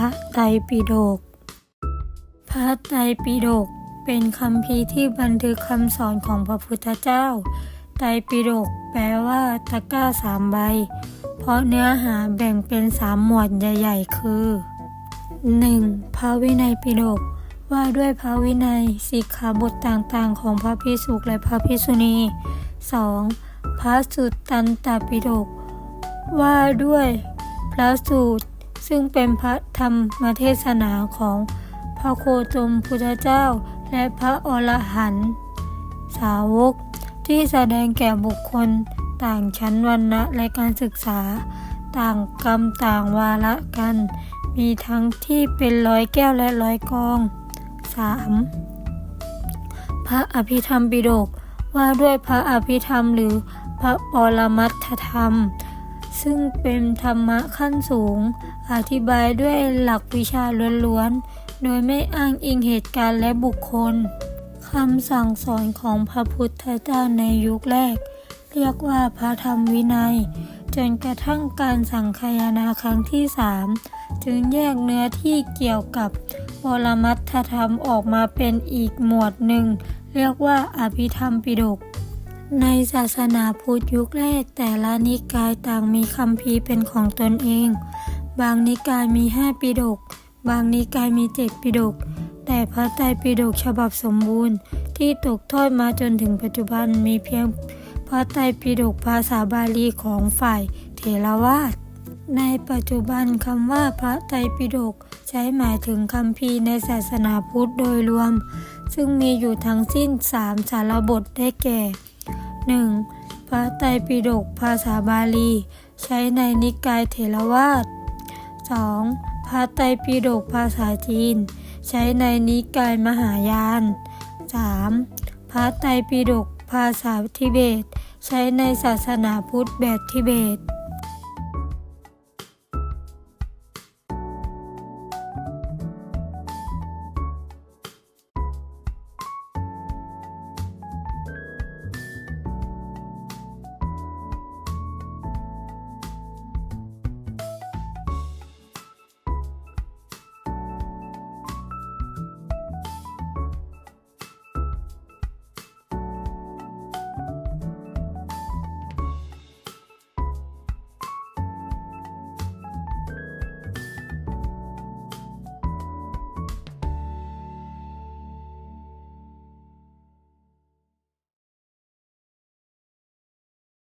ระไตรปิฎกพระไตรปิฎกเป็นคำพีที่บันทึกคำสอนของพระพุทธเจ้า ไตรปิฎกแปลว่าตะกร้าสามใบ เพราะเนื้อหาแบ่งเป็นสามหมวดใหญ่ๆ คือ 1. พระวินัยปิฎกว่าด้วยพระวินัยสิกขาบทต่างๆ ของพระภิกษุและพระภิกษุณี 2. พระสุตตันตปิฎกว่าด้วยพระสูตร ซึ่งเป็นพระธรรมเทศนาของพระโคจมพุทธเจ้า และพระอรหันต์สาวก ที่แสดงแก่บุคคลต่างชั้นวรรณะและการศึกษา ต่างกรรมต่างวาระกัน มีทั้งที่เป็นร้อยแก้วและร้อยกอง 3. พระอภิธรรมปิฎกว่าด้วยพระอภิธรรมหรือพระปรมัตถธรรม ซึ่งเป็นธรรมะขั้นสูง อธิบายด้วยหลักวิชาล้วนๆ โดยไม่อ้างอิงเหตุการณ์และบุคคลคำสั่งสอนของพระพุทธเจ้าในยุคแรก เรียกว่าพระธรรมวินัย จนกระทั่งการสังคายนาครั้งที่สามจึงแยกเนื้อที่เกี่ยวกับปรมัตถธรรมออกมาเป็นอีกหมวดหนึ่ง เรียกว่าอภิธรรมปิฎก ในศาสนาพุทธยุคแรกแต่ละนิกายต่างมีคัมภีเป็นของตนเอง บางนิกายมีห้าปิฎกบางนิกายมีเจ็ดปิฎกแต่พระไตรปิฎกฉบับสมบูรณ์ ที่ตกทอดมาจนถึงปัจจุบันมีเพียงพระไตรปิฎกภาษาบาลีของฝ่ายเถรวาทในปัจจุบันคำว่าพระไตรปิฎกใช้หมายถึงคัมภีในศาสนาพุทธโดยรวม ซึ่งมีอยู่ทั้งสิ้นสามสารบทได้แก่ 1. พระไตรปิฎกภาษาบาลี ใช้ในนิกายเถรวาท 2. พระไตรปิฎกภาษาจีน ใช้ในนิกายมหายาน 3. พระไตรปิฎกภาษาทิเบต ใช้ในศาสนาพุทธแบบทิเบต